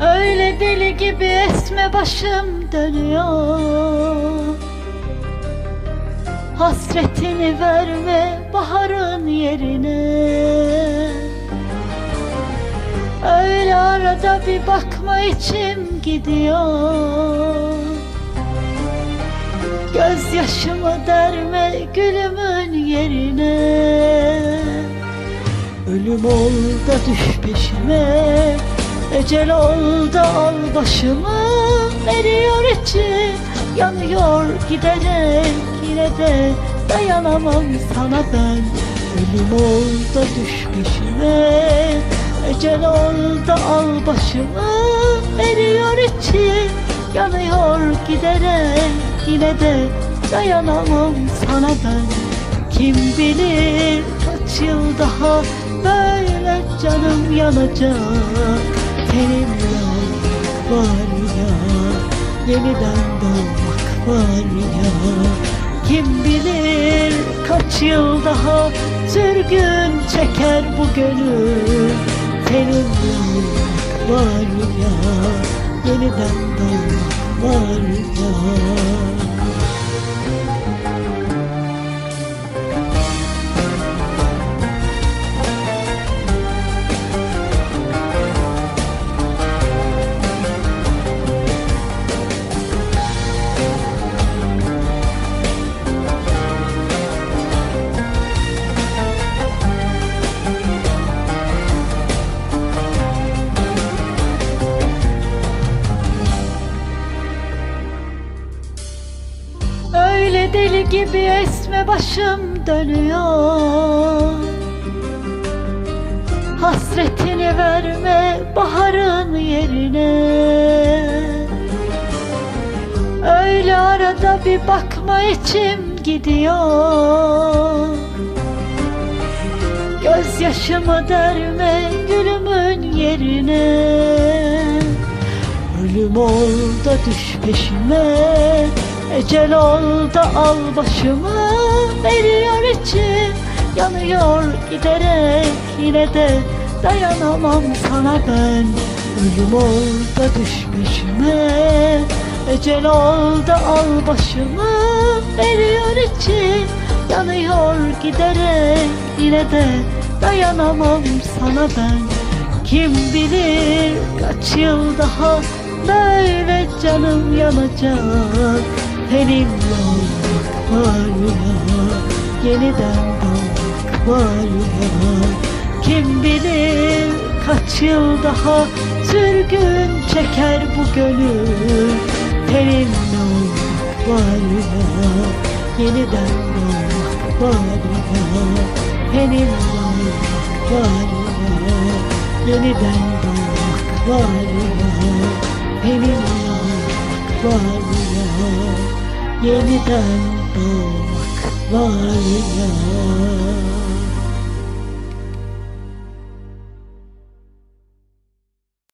Öyle deli gibi esme başım dönüyor. Hasretini verme baharın yerine. Öyle arada bir bakma içim gidiyor. Gözyaşımı derme gülümün yerine. Ölüm ol da düş peşime Ecel ol da al başımı Eriyor içim yanıyor giderek Yine de dayanamam sana ben. Ölüm ol da düş peşime. Ecel ol da al başımı Eriyor içim yanıyor giderek Yine de dayanamam sana ben. Kim bilir kaç yıl daha böyle canım yanacak Yeniden doğmak var ya. Kim bilir kaç yıl daha sürgün çeker bu gönül. Seninle olmak var ya. Yeniden doğmak var ya gibi esme başım dönüyor. Hasretini verme baharın yerine. Öyle arada bir bakma içim gidiyor. Gözyaşımı derme gülümün yerine. Ölüm ol da düş peşime Ecel ol da al başımı Veriyor içim yanıyor giderek Yine de dayanamam sana ben. Ölüm ol da düş peşime. Ecel ol da al başımı Veriyor içim yanıyor giderek Yine de dayanamam sana ben. Kim bilir kaç yıl daha böyle canım yanacak Olmak var ya Yeniden doğmak var ya Kim bilir kaç yıl daha sürgün çeker bu gönül Seninle olmak var ya Yeniden doğmak var ya Seninle olmak var ya Yeniden doğmak var ya Benim olmak var ya Yeniden doğmak var ya